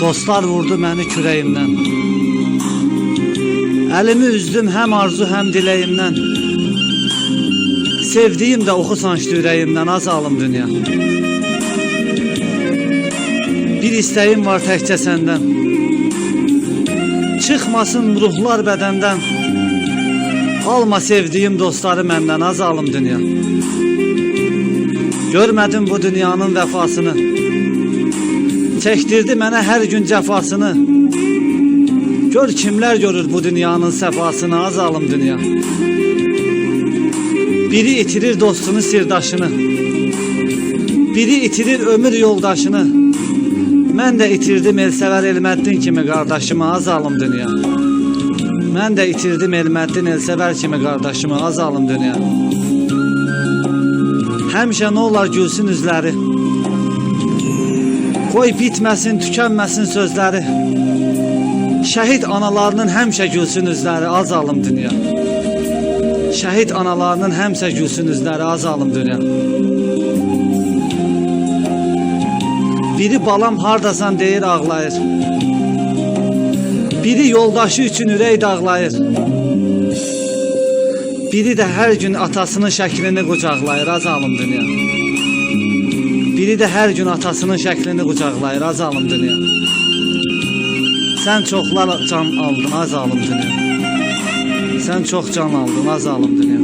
Dostlar vurdu məni kürəyimdən. Əlimi üzdüm həm arzu, həm diləyimdən. Sevdiyim də oxu sancdı ürəyimdən az alım dünya. Bir istəyim var təkcə səndən. Çıxmasın ruhlar bədəndən. Alma sevdiyim dostları məndən az alım dünya. Görmədim bu dünyanın vəfasını. Çəkdirdi mənə hər gün cəfasını. Gör kimlər görür bu dünyanın səfasını az alım dünya. Biri itirir dostunu, sirdaşını. Biri itirir ömür yoldaşını. Mən də itirdim Elsəvər Elməddin kimi qardaşımı az alım dünya. Mən də itirdim Elməddin Elsəvər kimi qardaşımı az alım dünya. Həmişə nə olar gülsün üzləri. Qoy bitməsin, tükənməsin sözləri. Şəhid analarının həmişə gülsün üzləri az alım dünya. Şəhid analarının həmişə gülsün üzləri az alım dünya. Biri balam hardasan deyir ağlayır. Biri yoldaşı üçün ürək dağlayır. Biri də hər gün atasının şəklini qucaqlayır az alım dünya. Biri də hər gün atasının şəklini qucaqlayır az alım dünya. Sən çoxlar can aldın az alım dünya. Sən çox can aldın az alım dünya.